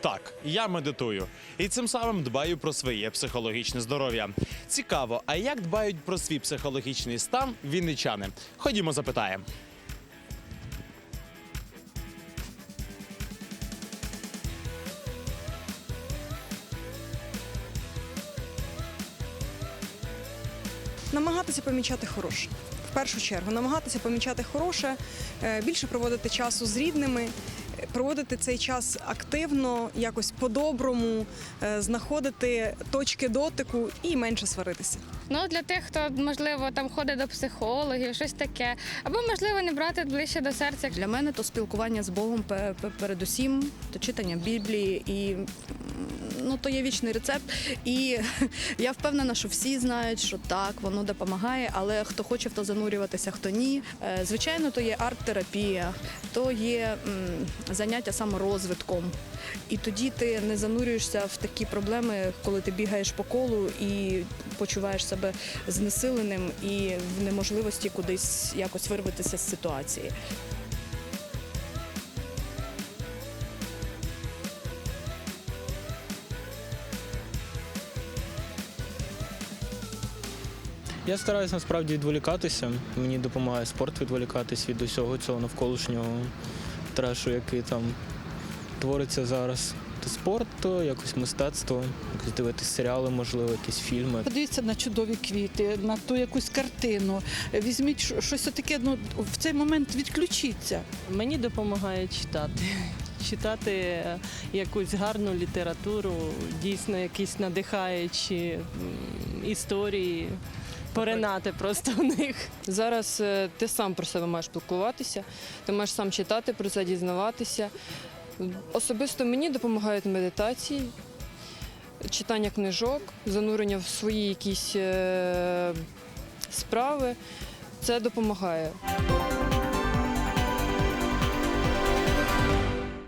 Так, я медитую і цим самим дбаю про своє психологічне здоров'я. Цікаво, а як дбають про свій психологічний стан вінничани? Ходімо, запитаємо. намагатися помічати хороше. В першу чергу намагатися помічати хороше, е, більше проводити часу з рідними, проводити цей час активно, якось по-доброму, е, знаходити точки дотику і менше сваритися. Ну для тих, хто можливо там ходить до психологів, щось таке, або можливо не брати ближче до серця. Для мене то спілкування з Богом пе- пе- передусім, то читання Біблії і ну то є вічний рецепт. І я впевнена, що всі знають, що так, воно допомагає, але хто хоче в то занурюватися, хто ні. Е, Звичайно, то є арт-терапія, то є заняття саморозвитком. І тоді ти не занурюєшся в такі проблеми, коли ти бігаєш по колу і почуваєш себе знесиленим і в неможливості кудись якось вирватися з ситуації. Я стараюся насправді відволікатися. Мені допомагає спорт відволікатись від усього цього навколишнього трешу, який там твориться зараз. То спорт, то якось мистецтво, якось дивитися серіали, можливо, якісь фільми. Подивіться на чудові квіти, на ту якусь картину. Візьміть щось таке, ну в цей момент відключіться. Мені допомагає читати. Читати е, якусь гарну літературу, дійсно якісь надихаючі історії, поринати просто в них. Зараз е, ти сам про себе маєш спілкуватися, ти маєш сам читати про це, дізнаватися. Особисто мені допомагають медитації, читання книжок, занурення в свої якісь е, справи. Це допомагає.